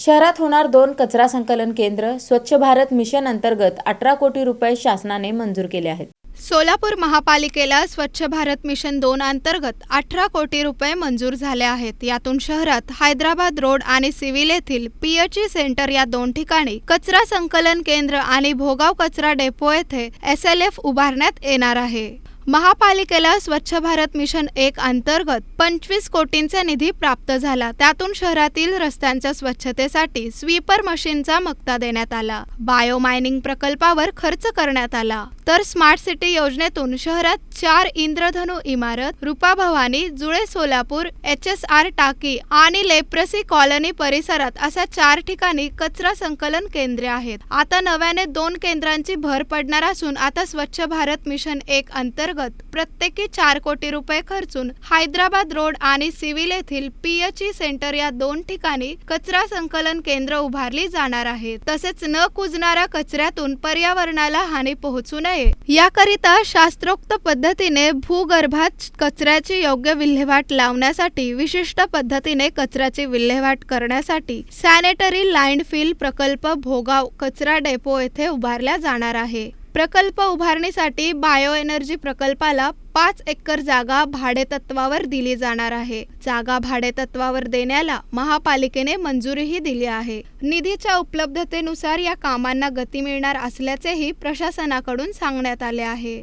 शहरात होणार दोन कचरा संकलन केंद्र स्वच्छ भारत मिशन अंतर्गत अठरा कोटी रुपये शासनाने मंजूर केले आहेत. सोलापूर महापालिकेला स्वच्छ भारत मिशन दोन अंतर्गत अठरा कोटी रुपये मंजूर झाले आहेत. यातून शहरात हैदराबाद रोड आणि सिव्हिल येथील पीएचई सेंटर या दोन ठिकाणी कचरा संकलन केंद्र आणि भोगाव कचरा डेपो येथे एस एल एफ उभारण्यात येणार आहे. महापालिकेला स्वच्छ भारत मिशन एक अंतर्गत पंचवीस कोटींचा निधी प्राप्त झाला. त्यातून शहरातील रस्त्यांच्या स्वच्छतेसाठी स्वीपर मशीनचा मक्ता देण्यात आला. बायो मायनिंग प्रकल्पावर खर्च करण्यात आला. तर स्मार्ट सिटी योजनेतून शहरात चार इंद्रधनु इमारत Rupa Bhavani Jule Solapur H S R टाकी आणि लेप्रसी कॉलनी परिसरात अशा चार ठिकाणी कचरा संकलन केंद्रे आहेत. आता नव्याने दोन केंद्रांची भर पडणार असून आता स्वच्छ भारत मिशन एक अंतर्गत प्रत्येकी चार कोटी रुपये खर्चून हैदराबाद रोड आणि सिव्हिल येथील पीएचई सेंटर या दोन ठिकाणी कचरा संकलन केंद्र उभारली जाणार आहेत. तसेच न कुजणाऱ्या कचऱ्यातून पर्यावरणाला हानी पोहोचू नये. याकरिता शास्त्रोक्त पद्धतीने भूगर्भात कचऱ्याची योग्य विल्हेवाट लावण्यासाठी विशिष्ट पद्धतीने कचऱ्याची विल्हेवाट करण्यासाठी सॅनिटरी लँडफिल प्रकल्प भोगाव कचरा डेपो येथे उभारला जाणार आहे. प्रकल्प उभारणीसाठी बायो एनर्जी प्रकल्पाला पाच एकर जागा भाडेतत्वावर दिली जाणार आहे. जागा भाडेतत्वावर देण्याला महापालिकेने मंजुरीही दिली आहे. निधीच्या उपलब्धतेनुसार या कामांना गती मिळणार असल्याचेही प्रशासनाकडून सांगण्यात आले आहे.